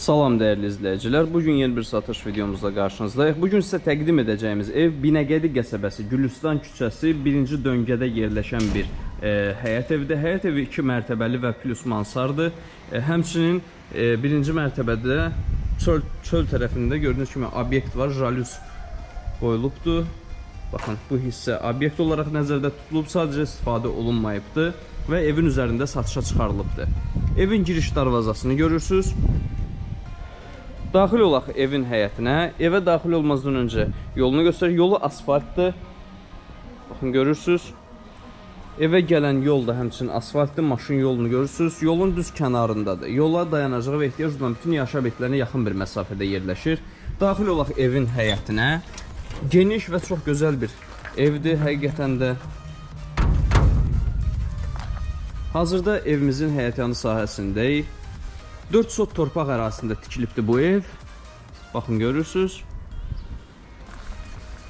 Salam dəyərli izləyicilər. Bu gün yeni bir satış videomuzla qarşınızdayıq. Bu gün sizə təqdim edəcəyimiz ev Binəqədi qəsəbəsi, Gülüstan küçəsi 1-ci döngədə yerləşən bir e, həyət evidir. Həyət evi 2 mərtəbəli və plus mansardır. E, həmçinin e, 1-ci mərtəbədə çöl çöl tərəfində gördüyünüz kimi obyekt var. Jalüz qoyulubdur. Baxın, bu hissə obyekt olaraq nəzərdə tutulub, sadəcə istifadə olunmayıbdır və evin üzərində satışa çıxarılıbdır. Evin giriş darvazasını görürsüz. Daxil olaq evin həyətinə. Evə daxil olmazdan öncə yolunu göstər. Yolu asfaltdır. Baxın görürsüz. Evə gələn yol da həmçinin asfaltlı maşın yolunu görürsüz. Yolun düz kənarındadır. Yola dayanacağı və ehtiyac duyan bütün yaşa obyektlərinə yaxın bir məsafədə yerləşir. Daxil olaq evin həyətinə. Geniş və çox gözəl bir evdir həqiqətən də. Hazırda evimizin həyətyanı sahəsindəyik. 4 sot torpaq ərazisində tikilibdir bu ev. Baxın görürsüz.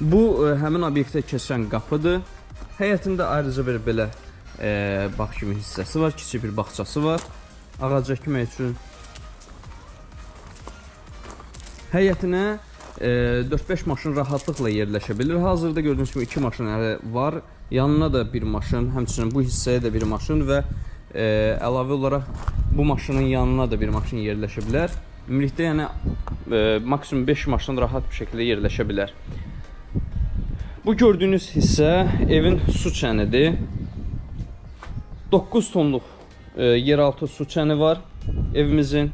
Bu e, həmin obyektə keçən qapıdır. Həyətində ayrıca bir belə e, bax kimi hissəsi var, kiçik bir bağçası var. Ağac əkmək üçün. Həyətinə e, 4-5 maşın rahatlıqla yerləşə bilir. Hazırda gördüyünüz kimi 2 maşın hələ var. Yanına da bir maşın, həmçinin bu hissəyə də bir maşın və e, əlavə olaraq bu maşının yanına da bir maşın yerləşə bilər. Ümumilikdə yəni e, maksimum 5 maşın rahat bir şəkildə yerləşə bilər. Bu gördüyünüz hissə evin su çənidir. 9 tonluq e, yeraltı su çəni var evimizin.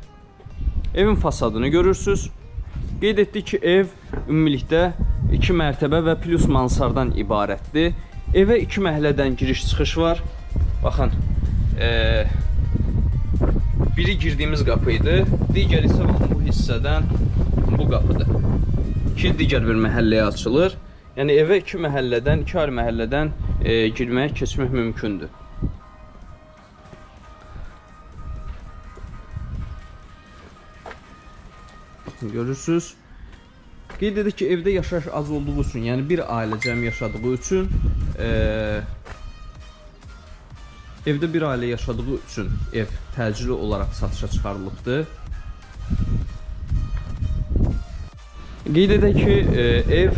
Evin fasadını görürsüz. Qeyd etdik ki, ev ümumilikdə 2 mərtəbə və plus mansardan ibarətdir. Evə 2 məhəllədən giriş-çıxış var. Baxın, e, biri girdiyimiz qapı idi, digər isə baxın bu hissədən bu qapıdır. Ki digər bir məhəlləyə açılır. Yəni evə 2 məhəllədən, 2 ayrı məhəllədən e, girmək, keçmək mümkündür. Görürsüz. Qeyd edik ki, evdə yaşayış az olduğu üçün, yəni bir ailə cəmi yaşadığı üçün, e, evdə bir ailə yaşadığı üçün ev təcili olaraq satışa çıxarılıbdır. Qeyd edək ki, e, ev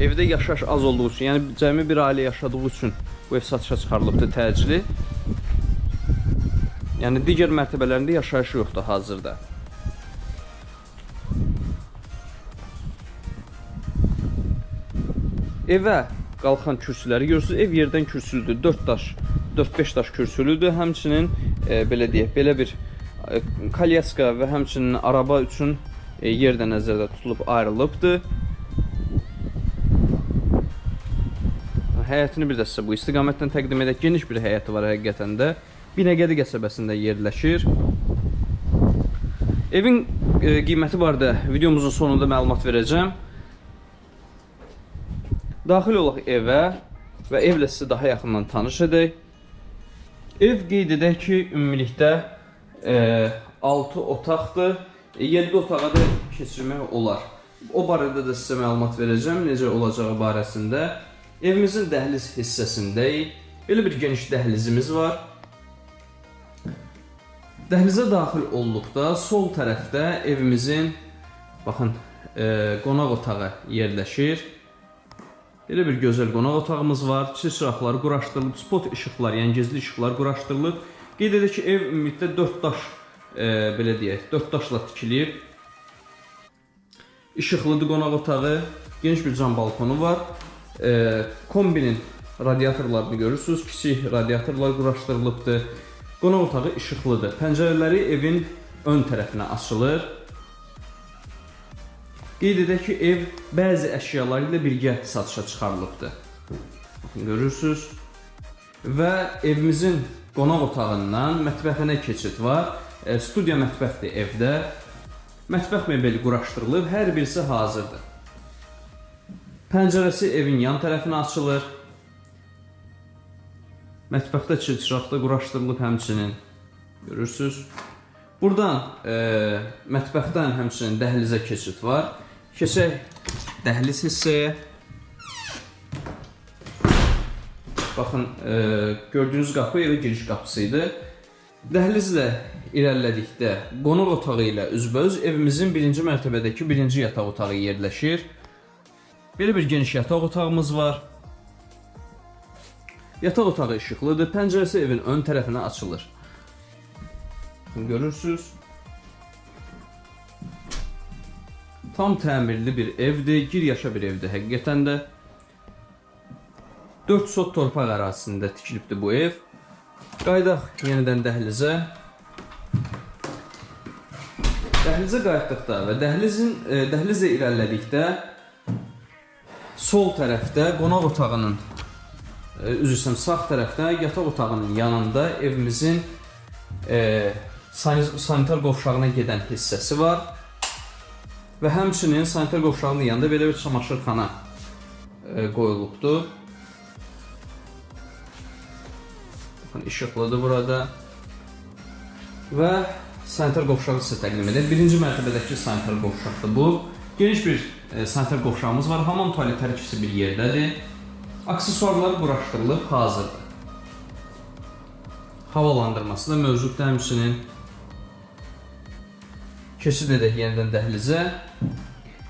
evdə yaşayış az olduğu üçün, yəni cəmi bir ailə yaşadığı üçün bu ev satışa çıxarılıbdır təcili. Yəni digər mərtəbələrində yaşayış yoxdur hazırda. Evə qalxan kürsüləri görürsüz. Ev yerdən kürsülüdür. 4 daş, 4-5 daş kürsülüdür. Həmçinin e, belə deyək, belə bir e, kalyaska və həmçinin araba üçün e, yer də nəzərdə tutulub ayrılıbdır. Həyətini bir də sizə bu istiqamətdən təqdim edək. Geniş bir həyəti var həqiqətən də. Binəqədi qəsəbəsində yerləşir. Evin e, qiyməti barədə videomuzun sonunda məlumat verəcəm. Daxil olaq evə və evlə sizi daha yaxından tanış edək. Ev qeyd edək ki, ümumilikdə e, 6 otaqdır. E, 7 otağa da keçirmək olar. O barədə də sizə məlumat verəcəm, necə olacağı barəsində. Evimizin dəhliz hissəsindəyik. Belə bir geniş dəhlizimiz var. Dəhlizə daxil olduqda sol tərəfdə evimizin baxın e, qonaq otağı yerləşir. Belə bir gözəl qonaq otağımız var. Çiçək çıraqları quraşdırılıb, spot işıqlar, yəni gizli işıqlar quraşdırılıb. Qeyd edək ki, ev ümumilikdə 4 daş e, belə deyək, 4 daşla tikilib. İşıqlıdır qonaq otağı, geniş bir cam balkonu var. E, kombinin radiatorlarını görürsüz. Kiçik radiatorlar quraşdırılıbdır. Qonaq otağı işıqlıdır. Pəncərələri evin ön tərəfinə açılır. Qeyd edək ki, ev bəzi əşyaları ilə birgə satışa çıxarılıbdır. Baxın, görürsüz. Və evimizin qonaq otağından mətbəxinə keçid var. E, studiya mətbəxdir evdə. Mətbəx mebeli quraşdırılıb, hər birisi hazırdır. Pəncərəsi evin yan tərəfinə açılır. Mətbəxdə çılçıraq da quraşdırılıb həmçinin. Görürsüz. Buradan e, mətbəxdən həmçinin dəhlizə keçid var. Keçək dəhliz hissəyə. Baxın, e, gördüyünüz qapı evə giriş qapısı idi. Dəhlizlə irəlilədikdə qonaq otağı ilə üzbəüz evimizin birinci mərtəbədəki birinci yataq otağı yerləşir. Belə bir geniş yataq otağımız var. Yataq otağı işıqlıdır. Pəncərəsi evin ön tərəfinə açılır. Görürsüz. Tam təmirli bir evdir, gir yaşa bir evdir həqiqətən də. 4 sot torpaq ərazisində tikilibdir bu ev. Qaydaq yenidən dəhlizə. Dəhlizə qayıtdıqda və dəhlizin e, dəhlizə irəlilədikdə sol tərəfdə qonaq otağının e, üzr istəyirəm, sağ tərəfdə yataq otağının yanında evimizin e, sani- sanitar qovşağına gedən hissəsi var. Və həmçinin sanitar qovşağının yanında belə bir çamaşırxana e, qoyulubdur. Baxın işıqlıdır burada. Və sanitar qovşağı sizə təqdim edir. Birinci mərtəbədəki sanitar qovşaqdır bu. Geniş bir e, sanitar qovşağımız var. Hamam tualetləri ikisi bir yerdədir. Aksesuarlar quraşdırılıb hazırdır. Havalandırması da mövcuddur həmçinin. Keçid edək yenidən dəhlizə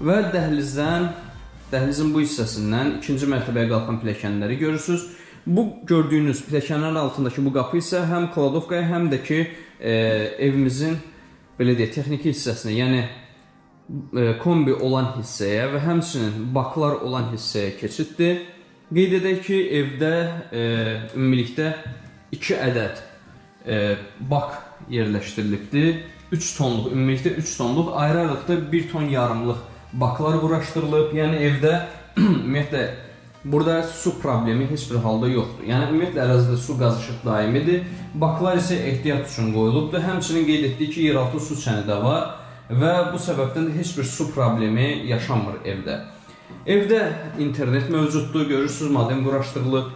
və dəhlizdən dəhlizin bu hissəsindən ikinci mərtəbəyə qalxan pilləkənləri görürsüz. Bu gördüyünüz pilləkənlərin altındakı bu qapı isə həm kladovkaya, həm də ki e, evimizin belə deyək texniki hissəsinə, yəni e, kombi olan hissəyə və həmçinin baklar olan hissəyə keçiddir. Qeyd edək ki, evdə e, ümumilikdə 2 ədəd e, bak yerləşdirilibdir. 3 tonluq, ümumilikdə 3 tonluq, ayrı-ayrılıqda 1 ton yarımlıq baklar quraşdırılıb. Yəni evdə ümumiyyətlə burada su problemi heç bir halda yoxdur. Yəni ümumiyyətlə ərazidə su qazışıq daimidir. Baklar isə ehtiyat üçün qoyulubdur. Həmçinin qeyd etdik ki, yeraltı su çəni də var və bu səbəbdən də heç bir su problemi yaşanmır evdə. Evdə internet mövcuddur, görürsüz modem quraşdırılıb.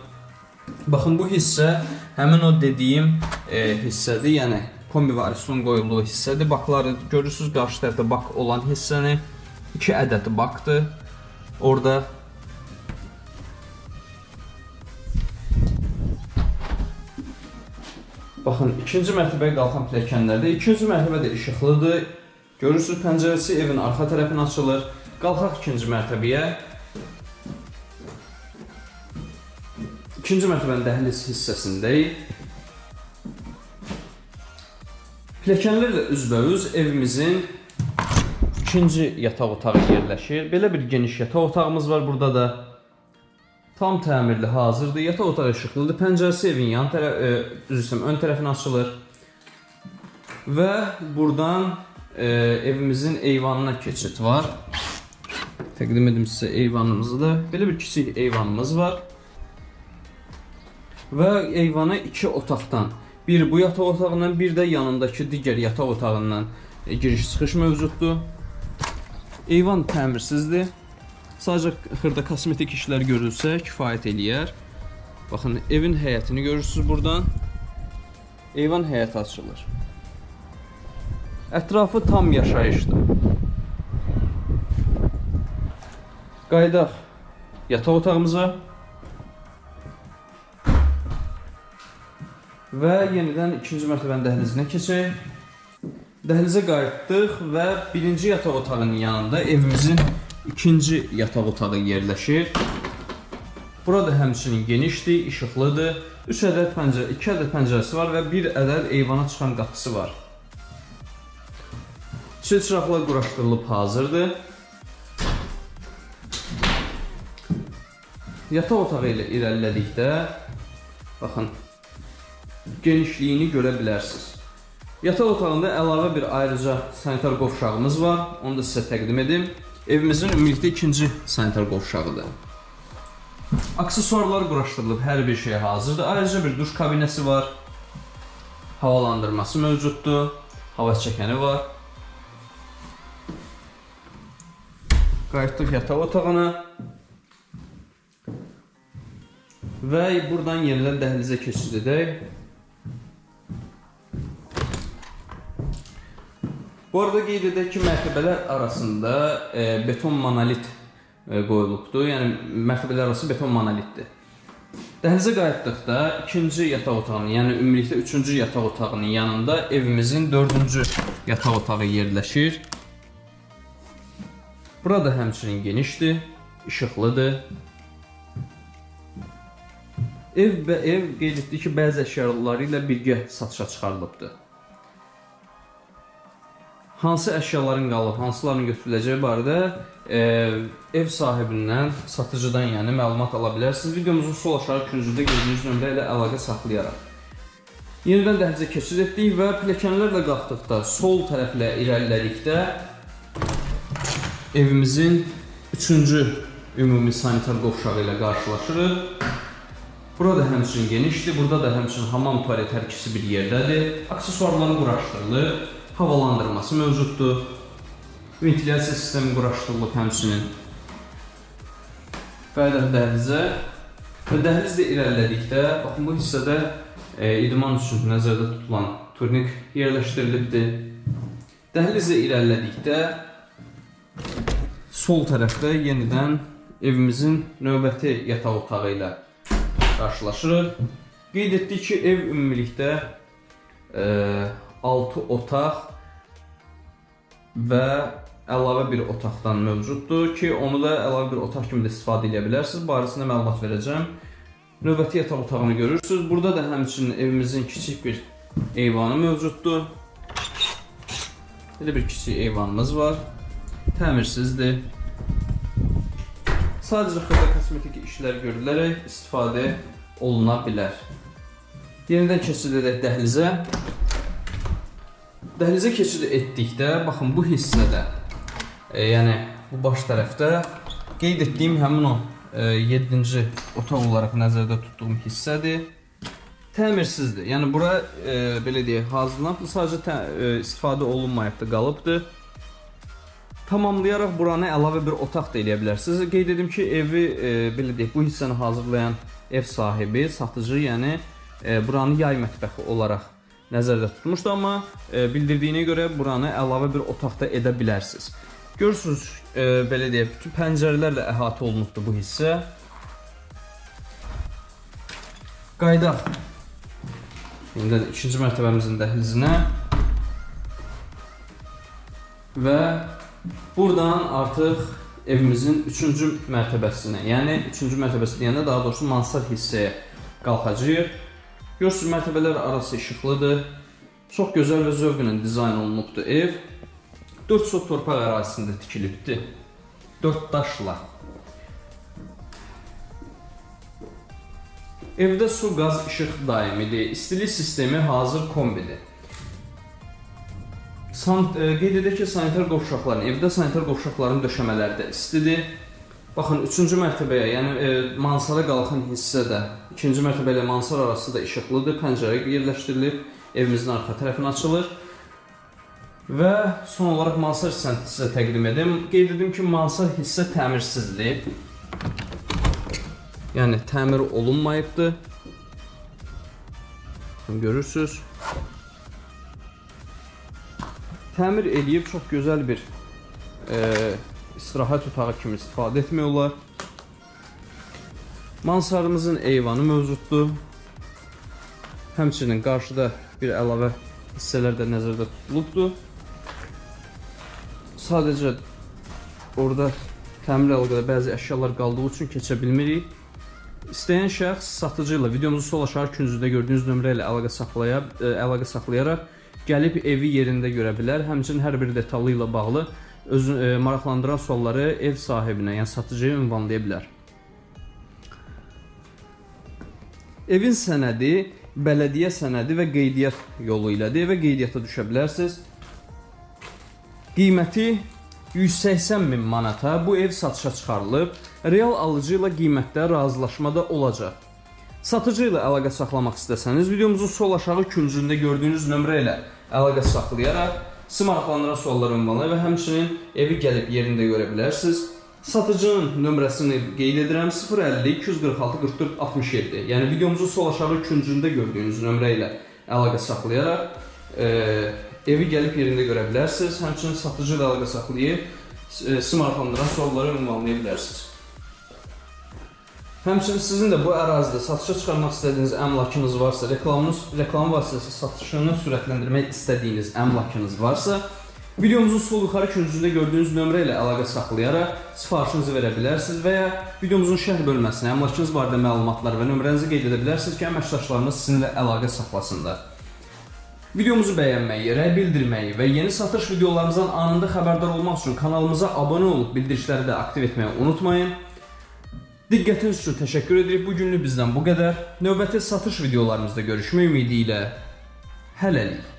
Baxın bu hissə həmin o dediyim e, hissədir, yəni kombi və ariston qoyulduğu hissədir. Bakları görürsüz qarşı tərəfdə bak olan hissəni 2 ədəd bakdır. Orada Baxın, ikinci mərtəbəyə qalxan pilləkənlərdə ikinci mərtəbə də işıqlıdır. Görürsüz pəncərəsi evin arxa tərəfinə açılır. Qalxaq ikinci mərtəbəyə. İkinci mərtəbənin dəhliz hissəsindəyik. Pilləkənlərlə üzbəüz evimizin ikinci yataq otağı yerləşir. Belə bir geniş yataq otağımız var burada da. Tam təmirli, hazırdır. Yataq otağı işıqlıdır. Pəncərəsi evin yan tərəf, e, üzr istəyirəm, ön tərəfinə açılır. Və buradan e, evimizin eyvanına keçid var. Təqdim edim sizə eyvanımızı da. Belə bir kiçik eyvanımız var. Və eyvana iki otaqdan, bir bu yataq otağından, bir də yanındakı digər yataq otağından e, giriş-çıxış mövcuddur. Eyvan təmirsizdir. Sadəcə xırda kosmetik işlər görülsə kifayət eləyər. Baxın, evin həyətini görürsüz buradan. Eyvan həyəti açılır. Ətrafı tam yaşayışdır. Qaydaq yataq otağımıza. Və yenidən ikinci mərtəbənin dəhlizinə keçək. Dəhlizə qayıtdıq və birinci yataq otağının yanında evimizin ikinci yataq otağı yerləşir. Burada həmçinin genişdir, işıqlıdır. 3 ədəd pəncərə, 2 ədəd pəncərəsi var və 1 ədəd eyvana çıxan qapısı var. Çil çıraqlar quraşdırılıb hazırdır. Yataq otağı ilə irəlilədikdə baxın genişliyini görə bilərsiniz. Yataq otağında əlavə bir ayrıca sanitar qovşağımız var. Onu da sizə təqdim edim. Evimizin ümumilikdə ikinci sanitar qovşağıdır. Aksesuarlar quraşdırılıb, hər bir şey hazırdır. Ayrıca bir duş kabinəsi var. Havalandırması mövcuddur. Hava çəkəni var. Qayıtdıq yataq otağına. Və buradan yenidən dəhlizə keçid edək. Bu arada qeyd edək ki, mərtəbələr arasında e, beton monolit e, qoyulubdur. Yəni mərtəbələr arası beton monolitdir. Dəhlizə qayıtdıqda ikinci yataq otağının, yəni ümumilikdə üçüncü yataq otağının yanında evimizin dördüncü yataq otağı yerləşir. Burada həmçinin genişdir, işıqlıdır. Ev və ev qeyd etdi ki, bəzi əşyaları ilə birgə satışa çıxarılıbdır. Hansı əşyaların qalıb, hansıların götürüləcəyi barədə e, ev sahibindən, satıcıdan yəni məlumat ala bilərsiniz. Videomuzun sol aşağı küncündə gördüyünüz nömrə ilə əlaqə saxlayaraq. Yenidən dəhlizə keçid etdik və pilləkənlərlə qalxdıqda sol tərəflə irəlilədikdə evimizin üçüncü ümumi sanitar qovşağı ilə qarşılaşırıq. Burada həmçinin genişdir, burada da həmçinin hamam tualet hər ikisi bir yerdədir. Aksesuarları quraşdırılır, havalandırması mövcuddur. Ventilyasiya sistemi quraşdırılıb həmçinin. Qayıdaq dəhlizə. Və dəhlizlə irəlilədikdə, baxın bu hissədə e, idman üçün nəzərdə tutulan turnik yerləşdirilibdir. Dəhlizlə irəlilədikdə sol tərəfdə yenidən evimizin növbəti yataq otağı ilə qarşılaşırıq. Qeyd etdik ki, ev ümumilikdə e, 6 otaq və əlavə bir otaqdan mövcuddur ki, onu da əlavə bir otaq kimi də istifadə edə bilərsiniz. Barəsində məlumat verəcəm. Növbəti yataq otağını görürsüz. Burada da həmçinin evimizin kiçik bir eyvanı mövcuddur. Belə bir kiçik eyvanımız var. Təmirsizdir. Sadəcə xırda kosmetik işlər görülərək istifadə oluna bilər. Yenidən keçid edək dəhlizə. Dəhlizə keçid etdikdə, baxın bu hissədə, e, yəni bu baş tərəfdə qeyd etdiyim həmin o 7-ci otaq olaraq nəzərdə tutduğum hissədir. Təmirsizdir. Yəni bura e, belə deyək, hazırlanıb, sadəcə tə, e, istifadə olunmayıbdı, qalıbdı. Tamamlayaraq buranı əlavə bir otaq da eləyə bilərsiniz. Qeyd edim ki, evi e, belə deyək, bu hissəni hazırlayan ev sahibi, satıcı, yəni e, buranı yay mətbəxi olaraq nəzərdə tutmuşdu, amma e, bildirdiyinə görə buranı əlavə bir otaqda edə bilərsiniz. Görürsüz, e, belə deyək, bütün pəncərələrlə əhatə olunubdu bu hissə. Qaydaq. İndi ikinci mərtəbəmizin dəhlizinə və Buradan artıq evimizin 3-cü mərtəbəsinə, yəni 3-cü mərtəbəsi daha doğrusu mansar hissəyə qalxacağıq. Görürsüz, mərtəbələr arası işıqlıdır. Çox gözəl və zövqlə dizayn olunubdur ev. 4 sot torpaq ərazisində tikilibdir. 4 daşla. Evdə su, qaz, işıq daimidir. İstilik sistemi hazır kombidir. San, e, qeyd edək ki, sanitar qovşaqların, evdə sanitar qovşaqların döşəmələri də istidir. Baxın, 3-cü mərtəbəyə, yəni e, mansara qalxan hissədə 2-ci mərtəbə ilə mansar arası da işıqlıdır, pəncərə yerləşdirilib, evimizin arxa tərəfinə açılır. Və son olaraq mansar hissəni sizə təqdim edim. Qeyd edim ki, mansar hissə təmirsizdir. Yəni təmir olunmayıbdır. Görürsüz. Təmir eləyib çox gözəl bir e, istirahət otağı kimi istifadə etmək olar. Mansarımızın eyvanı mövcuddur. Həmçinin qarşıda bir əlavə hissələr də nəzərdə tutulubdur. Sadəcə orada təmir əlaqədə bəzi əşyalar qaldığı üçün keçə bilmirik. İstəyən şəxs satıcı ilə videomuzun sol aşağı küncündə gördüyünüz nömrə ilə əlaqə saxlaya ə, əlaqə saxlayaraq gəlib evi yerində görə bilər. Həmçinin hər bir detalı ilə bağlı özü ə, maraqlandıran sualları ev sahibinə, yəni satıcıya ünvanlaya bilər. Evin sənədi bələdiyyə sənədi və qeydiyyat yolu ilədir və qeydiyyata düşə bilərsiniz. Qiyməti 180 min manata bu ev satışa çıxarılıb. Real alıcı ilə qiymətdə razılaşma da olacaq. Satıcı ilə əlaqə saxlamaq istəsəniz, videomuzun sol aşağı küncündə gördüyünüz nömrə ilə əlaqə saxlayaraq sizi maraqlandıran suallar ünvanlayır və həmçinin evi gəlib yerində görə bilərsiniz. Satıcının nömrəsini qeyd edirəm 050 246 44 67. Yəni videomuzun sol aşağı küncündə gördüyünüz nömrə ilə əlaqə saxlayaraq e, evi gəlib yerində görə bilərsiniz. Həmçinin satıcı ilə əlaqə saxlayıb e, sizi maraqlandıran sualları ünvanlaya bilərsiniz. Həmçinin sizin də bu ərazidə satışa çıxarmaq istədiyiniz əmlakınız varsa, reklamınız, reklam vasitəsilə satışını sürətləndirmək istədiyiniz əmlakınız varsa, videomuzun sol yuxarı küncündə gördüyünüz nömrə ilə əlaqə saxlayaraq sifarişinizi verə bilərsiniz və ya videomuzun şərh bölməsinə əmlakınız barədə məlumatlar və nömrənizi qeyd edə bilərsiniz ki, əməkdaşlarınız sizinlə əlaqə saxlasınlar. Videomuzu bəyənməyi, rəy bildirməyi və yeni satış videolarımızdan anında xəbərdar olmaq üçün kanalımıza abunə olub bildirişləri də aktiv etməyi unutmayın. Diqqətiniz üçün təşəkkür edirik. Bu günlük bizdən bu qədər. Növbəti satış videolarımızda görüşmək ümidi ilə hələlik.